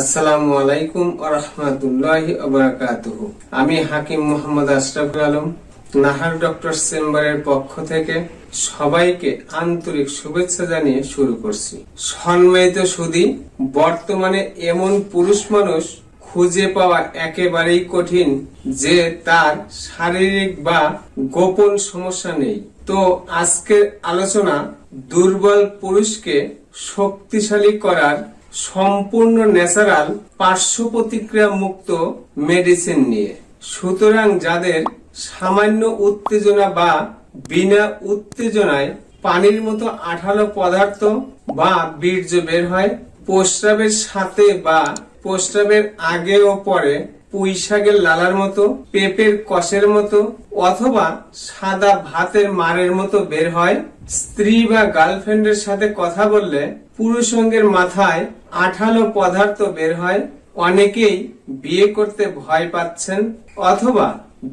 আসসালামু আলাইকুম আরহামতুল্লাহ আবরাকাতুহ আমি হাকিম মোহাম্মদ আশরাফুল আলম, নাহার ডক্টর চেম্বারের পক্ষ থেকে সবাইকে আন্তরিক শুভেচ্ছা জানিয়ে শুরু করছি। সম্মানিত সুদী, বর্তমানে এমন পুরুষ মানুষ খুঁজে পাওয়া একেবারেই কঠিন যে তার শারীরিক বা গোপন সমস্যা নেই। তো আজকের আলোচনা দুর্বল পুরুষকে শক্তিশালী করার সম্পূর্ণ ন্যাচারাল পার্শ্ব প্রতিক্রিয়া মুক্ত মেডিসিন নিয়ে। সুতরাং যাদের সামান্য উত্তেজনা বা বিনা উত্তেজনায় পানির মতো আঠালো পদার্থ বা বীর্য বের হয়, প্রস্রাবের সাথে বা প্রস্রাবের আগে ও পরে পুঁই শাকের লালার মতো, পেঁপের কষের মতো, অথবা সাদা ভাতের মারের মতো বের হয়। স্ত্রী বা গার্লফ্রেন্ডের সাথে কথা বললে পুরুষঙ্গের মাথায় আঠালো পদার্থ বের হয়। অনেকেই বিয়ে করতে ভয় পাচ্ছেন অথবা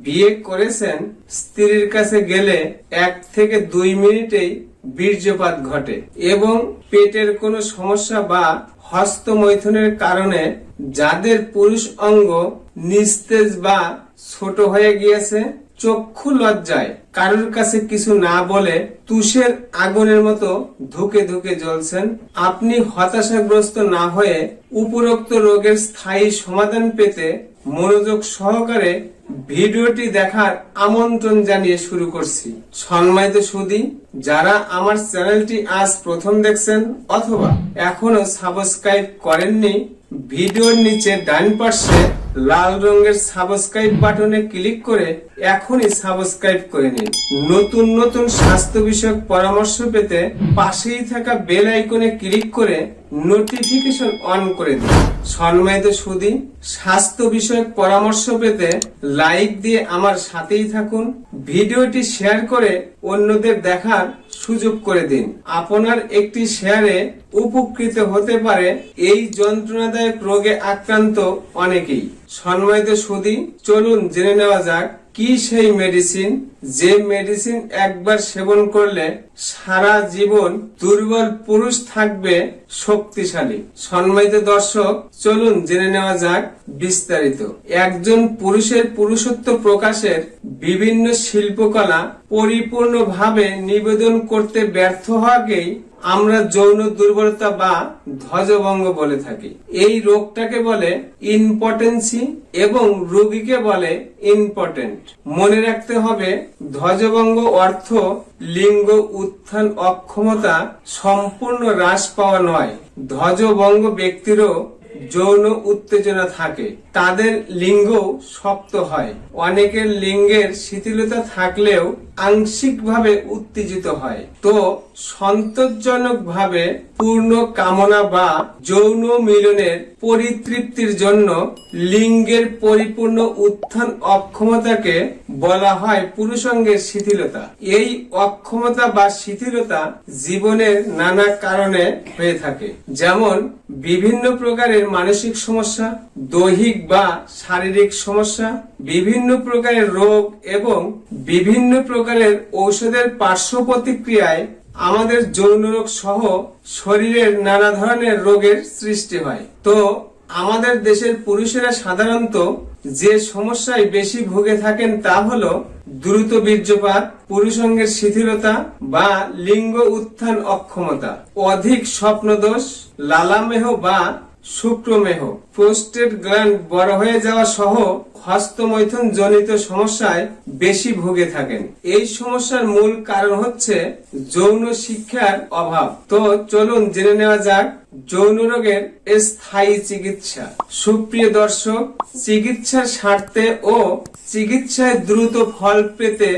বিয়ে করেছেন। স্ত্রীর কাছে গেলে এক থেকে দুই মিনিটেই বীর্যপাত ঘটে এবং পেটের কোনো সমস্যা বা হস্তমৈথুনের কারণে যাদের পুরুষ অঙ্গ নিস্তেজ বা ছোট হয়ে গিয়েছে চক্ষু লজ্জায় কারোর কাছে কিছু না বলে তুষের আগুনের মতো ধুকে ধুকে জ্বলছেন। আপনি হতাশাগ্রস্ত না হয়ে উপরোক্ত রোগের স্থায়ী সমাধান পেতে মনোযোগ সহকারে ভিডিওটি দেখার আমন্ত্রণ জানিয়ে শুরু করছি। সম্মানিত সুদী, যারা আমার চ্যানেলটি আজ প্রথম দেখছেন অথবা এখনও সাবস্ক্রাইব করেননি, ভিডিওর নিচে ডান পাশে লাল রঙের সাবস্ক্রাইব বাটনে ক্লিক করে এখনই সাবস্ক্রাইব করে নিন। নতুন নতুন স্বাস্থ্য বিষয়ক পরামর্শ পেতে পাশেই থাকা বেল আইকনে ক্লিক করে নোটিফিকেশন অন করে দিন। সম্মানিত সুদী স্বাস্থ্য বিষয়ক পরামর্শ পেতে লাইক দিয়ে আমার সাথেই থাকুন। ভিডিওটি শেয়ার করে অন্যদের দেখার সুযোগ করে দিন। আপনার একটি শেয়ারে উপকৃত হতে পারে এই যন্ত্রণাদায়ক রোগে আক্রান্ত অনেকেই। সম্মানিত সুদী, চলুন জেনে নেওয়া যাক কি সেই মেডিসিন যে মেডিসিন একবার সেবন করলে সারা জীবন দুর্বল পুরুষ থাকবে শক্তিশালী। সম্মানিত দর্শক, চলুন জেনে নেওয়া যাক বিস্তারিত। একজন পুরুষের পুরুষত্ব প্রকাশের বিভিন্ন শিল্পকলা পরিপূর্ণভাবে নিবেদন করতে ব্যর্থ হওয়াকেই আমরা যৌন দুর্বলতা বা ধ্বজভঙ্গ বলে থাকি। এই রোগটাকে বলে ইম্পর্টেন্সি এবং রোগীকে বলে ইম্পর্টেন্ট। মনে রাখতে হবে, ধ্বজভঙ্গ অর্থ লিঙ্গ উত্থান অক্ষমতা সম্পূর্ণ হ্রাস পাওয়া নয়। ধ্বজভঙ্গ ব্যক্তিরও যৌন উত্তেজনা থাকে। তাদের লিঙ্গ শক্ত হয়। অনেকের লিঙ্গের শিথিলতা থাকলেও আংশিকভাবে উত্তেজিত হয়। তো সন্তোষজনক ভাবে পূর্ণ কামনা বা যৌন মিলনের পরিতৃপ্তির জন্য লিঙ্গের পরিপূর্ণ উত্থান অক্ষমতাকে বলা হয় পুরুষঙ্গের শিথিলতা। এই অক্ষমতা বা শিথিলতা জীবনের নানা কারণে হয়ে থাকে। যেমন, বিভিন্ন প্রকারের মানসিক সমস্যা, দৈহিক বা শারীরিক সমস্যা, বিভিন্ন প্রকারের রোগ এবং বিভিন্ন প্রকারের ঔষধের পার্শ্ব প্রতিক্রিয়ায় আমাদের যৌন রোগ সহ শরীরের নানা ধরনের রোগের সৃষ্টি হয়। তো আমাদের দেশের পুরুষেরা সাধারণত যে সমস্যায় বেশি ভুগে থাকেন তা হল দ্রুত বীর্যপাত, পুরুষঙ্গের শিথিলতা বা লিঙ্গ উত্থান অক্ষমতা, অধিক স্বপ্নদোষ, লালামেহ বা শুক্রমেহ। প্রোস্টেট গ্ল্যান্ড বড় হয়ে যাওয়া সহ হস্তমৈথুন জনিত সমস্যায় বেশি ভুগে থাকেন। এই সমস্যার মূল কারণ হচ্ছে যৌন শিক্ষার অভাব। তো চলুন জেনে নেওয়া যাক যৌন রোগের স্থায়ী চিকিৎসা। সুপ্রিয় দর্শক চিকিৎসার স্বার্থে ও চিকিৎসায় দ্রুত ফল পেতে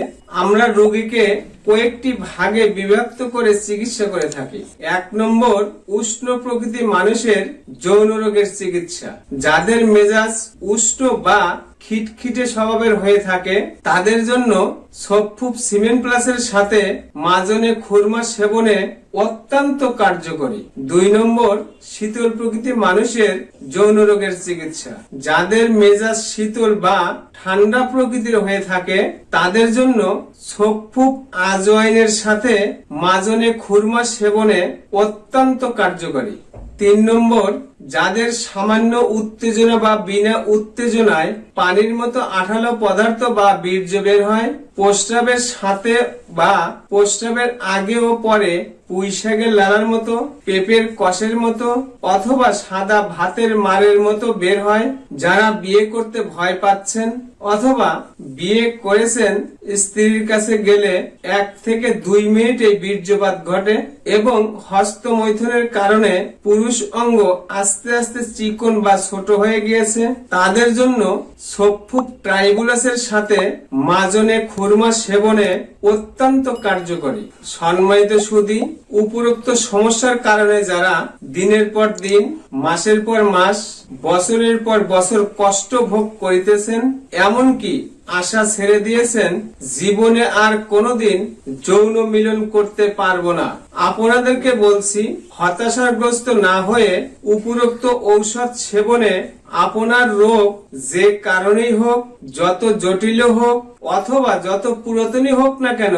আমরা রোগীকে কয়েকটি ভাগে বিভক্ত করে চিকিৎসা করে থাকি। এক নম্বর, উষ্ণ প্রকৃতি মানুষের যৌন রোগের চিকিৎসা। যাদের মেজাজ উষ্ণ বা খিটখিটে স্বভাবের হয়ে থাকে তাদের জন্য সফুপ সিমেন্ট প্লাসের সাথে মাজনে খুরমা সেবনে অত্যন্ত কার্যকরী। দুই নম্বর, শীতল প্রকৃতি মানুষের যৌন রোগের চিকিৎসা। যাদের মেজাজ শীতল বা ঠান্ডা প্রকৃতির হয়ে থাকে, তাদের জন্য সফুপ আজওয়াইনের সাথে মাজনে খুরমা সেবনে অত্যন্ত কার্যকরী। তিন নম্বর, যাদের সামান্য উত্তেজনা বা বিনা উত্তেজনায় পানির মতো আঠালো পদার্থ বা বীর্য বের হয় প্রস্রাবের সাথে বা প্রস্রাবের আগে ও পরে পুঁইশাকের লালার মতো, পেঁপের কষের মতো, অথবা সাদা ভাতের মারের মতো বের হয়, যারা বিয়ে করতে ভয় পাচ্ছেন, অথবা বিয়ে করেছেন, স্ত্রীর কাছে গেলে এক থেকে দুই মিনিটে বীর্যপাত ঘটে, এবং হস্তমৈথুনের কারণে পুরুষ অঙ্গ আস্তে আস্তে চিকন বা ছোট হয়ে গিয়েছে। তাদের জন্য সফুক ট্রাইবুলাসের সাথে মাজনে খুরমা সেবনে অত্যন্ত কার্যকরী। সম্মানিত সুদী উপরোক্ত সমস্যার কারণে যারা দিনের পর দিন, মাসের পর মাস, বছরের পর বছর কষ্ট ভোগ করিতেছেন, এমনকি আশা ছেড়ে দিয়েছেন, জীবনে আর কোনোদিন যৌন মিলন করতে পারব না। আপনাদেরকে বলছি, হতাশাগ্রস্ত না হয়ে উপরোক্ত ঔষধ সেবনে আপনার রোগ যে কারণেই হোক, যত জটিল হোক, অথবা যত পুরাতনই হোক না কেন,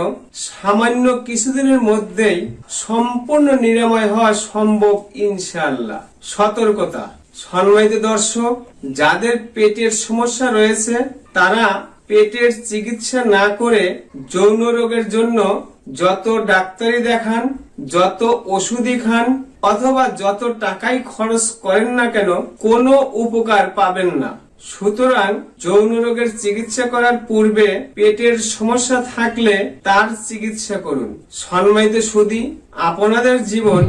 সামান্য কিছুদিনের মধ্যেই সম্পূর্ণ নিরাময় হওয়া সম্ভব ইনশাআল্লাহ। সতর্কতা। সম্মানিত দর্শক, যাদের পেটের সমস্যা রয়েছে, তারা পেটের চিকিৎসা না করে যৌন রোগের জন্য যত ডাক্তারি দেখান, যত ওষুধই খান, অথবা যত টাকাই খরচ করেন না কেন, কোনো উপকার পাবেন না। সুতরাং যৌন রোগের চিকিৎসা করার পূর্বে পেটের সমস্যা থাকলে তার চিকিৎসা করুন। সম্মানিত সুদী, আপনাদের জীবন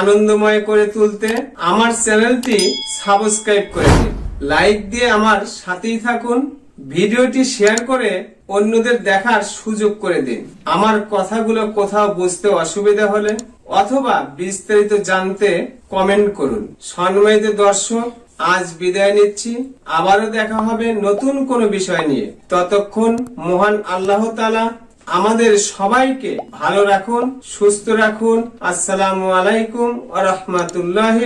আনন্দময় করে তুলতে আমার চ্যানেলটি সাবস্ক্রাইব করে দিন। লাইক দিয়ে আমার সাথেই থাকুন। ভিডিওটি শেয়ার করে অন্যদের দেখার সুযোগ করে দিন। আমার কথাগুলো কোথাও বুঝতে অসুবিধা হলে অথবা বিস্তারিত জানতে কমেন্ট করুন। সম্মানিত দর্শক, আজ বিদায় নিচ্ছি। আবারও দেখা হবে নতুন কোনো বিষয় নিয়ে। ততক্ষণ মহান আল্লাহ তালা আমাদের সবাইকে ভালো রাখুন, সুস্থ রাখুন। আসসালামু আলাইকুম আ রহমতুল্লাহ